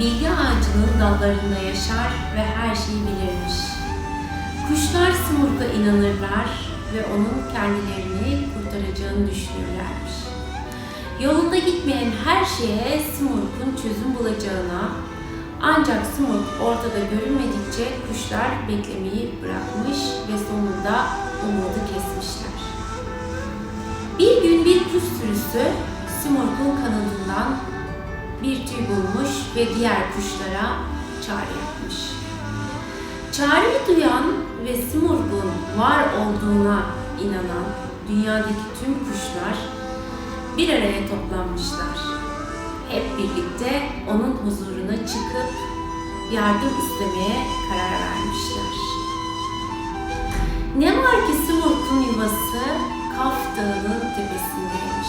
bilgi ağacının dallarında yaşar ve her şeyi bilirmiş. Kuşlar Simurg'a inanırlar ve onun kendilerini kurtaracağını düşünürlermiş. Yolunda gitmeyen her şeye Simurg'un çözüm bulacağına, ancak Simurg ortada görünmedikçe kuşlar beklemeyi bırakmış ve sonunda umudu kesmişler. Bir gün bir kuş sürüsü Simurg'un kanadından bir tüy bulmuş ve diğer kuşlara çağrı yapmış. Çağrıyı duyan ve Simurg'un var olduğuna inanan dünyadaki tüm kuşlar bir araya toplanmışlar. Hep birlikte onun huzuruna çıkıp yardım istemeye karar vermişler. Ne var ki Simurg'un yuvası Kaf Dağı'nın tepesindeymiş.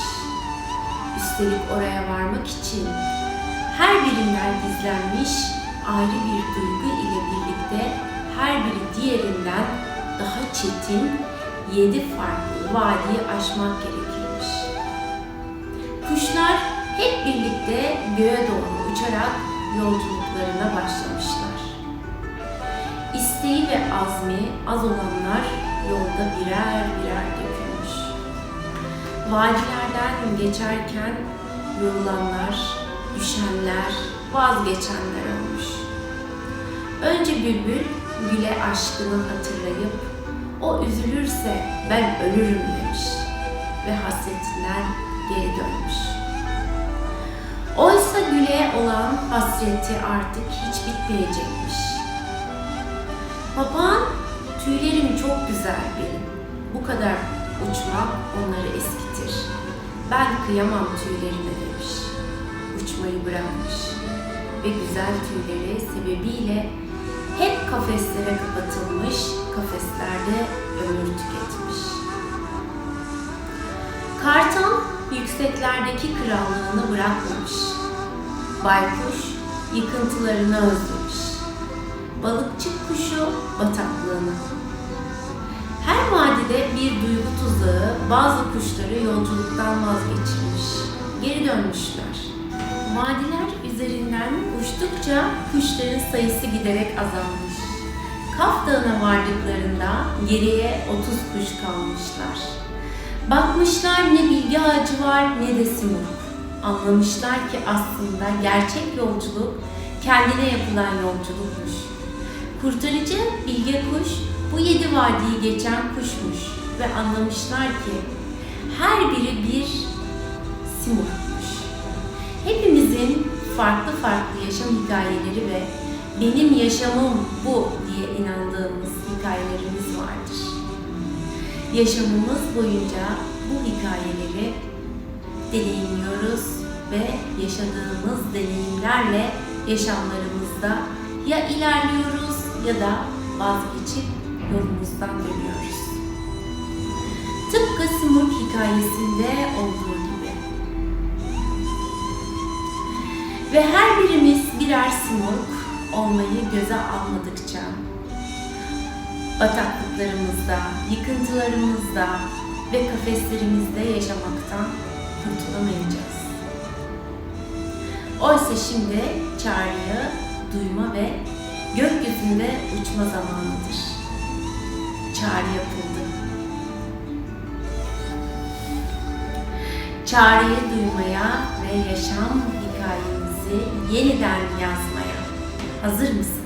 Üstelik oraya varmak için her birinden gizlenmiş ayrı bir duygu ile birlikte her biri diğerinden daha çetin yedi farklı vadiyi aşmak gerekirmiş. Kuşlar hep birlikte göğe doğru uçarak yolculuklarına başlamışlar. İsteği ve azmi az olanlar yolda birer birer dökülmüş. Vadilerden geçerken yorulanlar, düşenler, vazgeçenler olmuş. Önce bülbül güle aşkını hatırlayıp o üzülürse ben ölürüm demiş ve hasretinden geri dönmüş. Oysa güle olan hasreti artık hiç bitmeyecekmiş. Papağan tüylerim çok güzel benim. Bu kadar uçmak onları eskitir. Ben kıyamam tüylerime demiş. Uçmayı bırakmış ve güzel tüyleri sebebiyle hep kafeslere kapatılmış, kafeslerde ömür tüketmiş. Kartal yükseklerdeki krallığını bırakmamış. Baykuş yıkıntılarını özlemiş. Balıkçı kuşu bataklığını. Vadide bir duygu tuzağı bazı kuşları yolculuktan vazgeçirmiş. Geri dönmüşler. Vadiler üzerinden uçtukça kuşların sayısı giderek azalmış. Kaf Dağı'na vardıklarında geriye 30 kuş kalmışlar. Bakmışlar ne bilgi ağacı var ne de simurg. Anlamışlar ki aslında gerçek yolculuk kendine yapılan yolculukmuş. Kurtarıcı bilge kuş bu yedi vadiyi geçen kuşmuş ve anlamışlar ki her biri bir simurgmuş. Hepimizin farklı farklı yaşam hikayeleri ve benim yaşamım bu diye inandığımız hikayelerimiz vardır. Yaşamımız boyunca bu hikayeleri deneyimliyoruz ve yaşadığımız deneyimlerle yaşamlarımızda ya ilerliyoruz ya da vazgeçip yolumuzdan dönüyoruz. Tıpkı Simurg hikayesinde olduğu gibi. Ve her birimiz birer Simurg olmayı göze almadıkça bataklıklarımızda, yıkıntılarımızda ve kafeslerimizde yaşamaktan kurtulamayacağız. Oysa şimdi çağrıyı duyma ve gökyüzünde uçma zamanıdır. Çağrı yapıldı. Çağrıyı duymaya ve yaşam hikayemizi yeniden yazmaya hazır mısın?